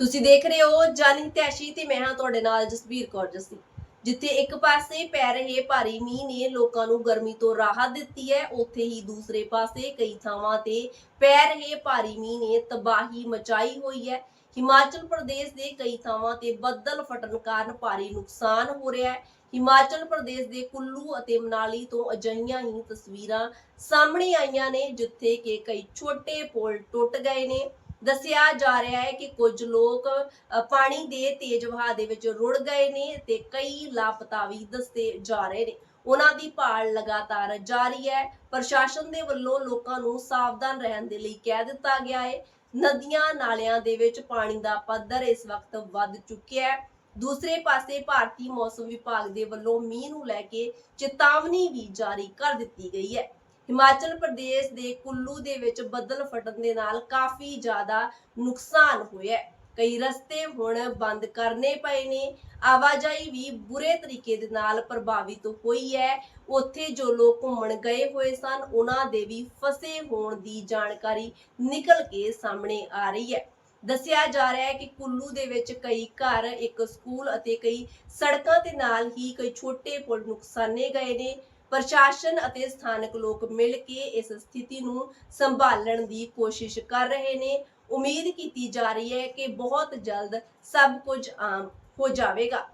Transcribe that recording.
ਤੁਸੀਂ ਦੇਖ ਰਹੇ ਹੋ ਜਾਨੀ ਤੈਸ਼ੀ ਤੇ ਮੈਂ ਹਾਂ ਤੁਹਾਡੇ ਨਾਲ ਜਸਬੀਰ ਕੌਰ ਜੱਸੀ। ਜਿੱਥੇ ਇੱਕ ਪਾਸੇ ਪੈ ਰਹੇ ਭਾਰੀ ਮੀਂਹ ਨੇ ਲੋਕਾਂ ਨੂੰ ਗਰਮੀ ਤੋਂ ਰਾਹਤ ਦਿੱਤੀ ਹੈ, ਉੱਥੇ ਹੀ ਦੂਸਰੇ ਪਾਸੇ ਕਈ ਥਾਵਾਂ ਤੇ ਪੈ ਰਹੇ ਭਾਰੀ ਮੀਂਹ ਨੇ ਤਬਾਹੀ ਮਚਾਈ ਹੋਈ ਹੈ। ਹਿਮਾਚਲ ਪ੍ਰਦੇਸ਼ ਦੇ ਕਈ ਥਾਵਾਂ ਤੇ ਬੱਦਲ ਫਟਣ ਕਾਰਨ ਭਾਰੀ ਨੁਕਸਾਨ ਹੋ ਰਿਹਾ ਹੈ। ਹਿਮਾਚਲ ਪ੍ਰਦੇਸ਼ ਦੇ ਕੁੱਲੂ ਅਤੇ ਮਨਾਲੀ ਤੋਂ ਅਜਿਹੀਆਂ ਹੀ ਤਸਵੀਰਾਂ ਸਾਹਮਣੇ ਆਈਆਂ ਨੇ, ਜਿੱਥੇ ਕਿ ਕਈ ਛੋਟੇ ਪੁਲ ਟੁੱਟ ਗਏ ਨੇ। ਦੱਸਿਆ ਜਾ ਰਿਹਾ ਹੈ ਕਿ ਕੁਝ ਲੋਕ ਪਾਣੀ ਦੇ ਤੇਜ਼ ਵਹਾਅ ਦੇ ਵਿੱਚ ਰੁੜ ਗਏ ਨੇ ਤੇ ਕਈ ਲਾਪਤਾ ਵੀ ਦੱਸੇ ਜਾ ਰਹੇ ਨੇ। ਉਹਨਾਂ ਦੀ ਭਾਲ ਲਗਾਤਾਰ ਜਾਰੀ ਹੈ। ਪ੍ਰਸ਼ਾਸਨ ਦੇ ਵੱਲੋਂ ਲੋਕਾਂ ਨੂੰ ਸਾਵਧਾਨ ਰਹਿਣ ਦੇ ਲਈ ਕਹਿ ਦਿੱਤਾ ਗਿਆ ਹੈ। ਨਦੀਆਂ ਨਾਲਿਆਂ ਦੇ ਵਿੱਚ ਪਾਣੀ ਦਾ ਪੱਧਰ ਇਸ ਵਕਤ ਵੱਧ ਚੁੱਕਿਆ ਹੈ। ਦੂਸਰੇ ਪਾਸੇ ਭਾਰਤੀ ਮੌਸਮ ਵਿਭਾਗ ਦੇ ਵੱਲੋਂ ਮੀਂਹ ਨੂੰ ਲੈ ਕੇ ਚੇਤਾਵਨੀ ਵੀ ਜਾਰੀ ਕਰ ਦਿੱਤੀ ਗਈ ਹੈ। ਹਿਮਾਚਲ ਪ੍ਰਦੇਸ਼ ਦੇ ਕੁੱਲੂ ਦੇ ਵਿੱਚ ਬੱਦਲ ਫਟਣ ਦੇ ਨਾਲ ਕਾਫੀ ਜ਼ਿਆਦਾ ਨੁਕਸਾਨ ਹੋਇਆ ਹੈ। ਕਈ ਰਸਤੇ ਹੁਣ ਬੰਦ ਕਰਨੇ ਪਏ ਨੇ। ਆਵਾਜਾਈ ਵੀ ਬੁਰੇ ਤਰੀਕੇ ਦੇ ਨਾਲ ਪ੍ਰਭਾਵਿਤ ਹੋਈ ਹੈ। ਉੱਥੇ ਜੋ ਲੋਕ ਘੁੰਮਣ ਗਏ ਹੋਏ ਸਨ, ਉਹਨਾਂ ਦੇ ਵੀ ਫਸੇ ਹੋਣ ਦੀ ਜਾਣਕਾਰੀ ਨਿਕਲ ਕੇ ਸਾਹਮਣੇ ਆ ਰਹੀ ਹੈ। ਦੱਸਿਆ ਜਾ ਰਿਹਾ ਹੈ ਕਿ ਕੁੱਲੂ ਦੇ ਵਿੱਚ ਕਈ ਘਰ, ਇੱਕ ਸਕੂਲ ਅਤੇ ਕਈ ਸੜਕਾਂ ਦੇ ਨਾਲ ਹੀ ਕਈ ਛੋਟੇ ਪੁਲ ਨੁਕਸਾਨੇ ਗਏ ਨੇ। ਪ੍ਰਸ਼ਾਸਨ ਅਤੇ ਸਥਾਨਕ ਲੋਕ ਮਿਲ ਕੇ ਇਸ ਸਥਿਤੀ ਨੂੰ ਸੰਭਾਲਣ ਦੀ ਕੋਸ਼ਿਸ਼ ਕਰ ਰਹੇ ਨੇ। ਉਮੀਦ ਕੀਤੀ ਜਾ ਰਹੀ ਹੈ ਕਿ ਬਹੁਤ ਜਲਦ ਸਭ ਕੁਝ ਆਮ ਹੋ ਜਾਵੇਗਾ।